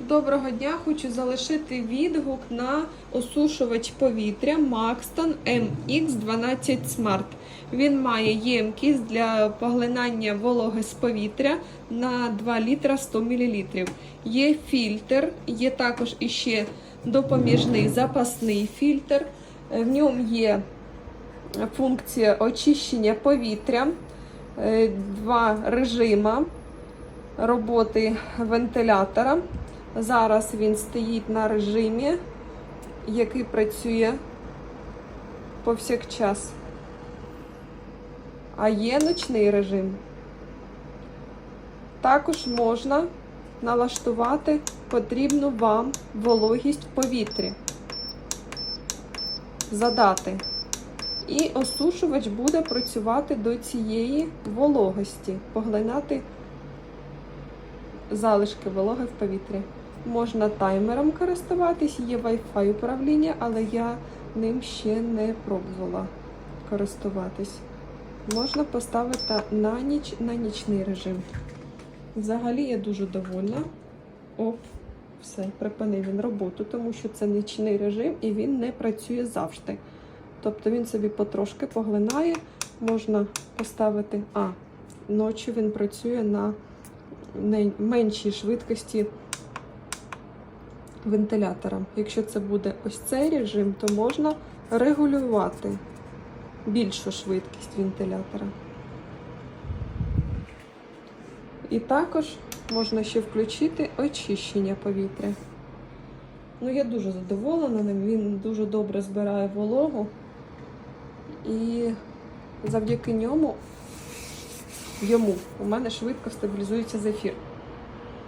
Доброго дня! Хочу залишити відгук на осушувач повітря Maxton MX12 Smart. Він має ємкість для поглинання вологи з повітря на 2 літра 100 мл. Є фільтр, є також іще допоміжний запасний фільтр. В ньому є функція очищення повітря, е, два режима роботи вентилятора. Зараз він стоїть на режимі, який працює повсякчас. А є ночний режим. Також можна налаштувати потрібну вам вологість в повітрі. Задати. І осушувач буде працювати до цієї вологості, поглинати залишки вологи в повітрі. Можна таймером користуватись, є Wi-Fi управління, але я ним ще не пробувала користуватись. Можна поставити на ніч на нічний режим. Взагалі я дуже довольна. Оп, все, припинив він роботу, тому що це нічний режим і він не працює завжди. Тобто він собі потрошки поглинає, можна поставити, а, ночі він працює на меншій швидкості вентилятора. Якщо це буде ось цей режим, то можна регулювати більшу швидкість вентилятора. І також можна ще включити очищення повітря. Ну, я дуже задоволена ним, він дуже добре збирає вологу. І завдяки ньому, йому у мене швидко стабілізується зефір.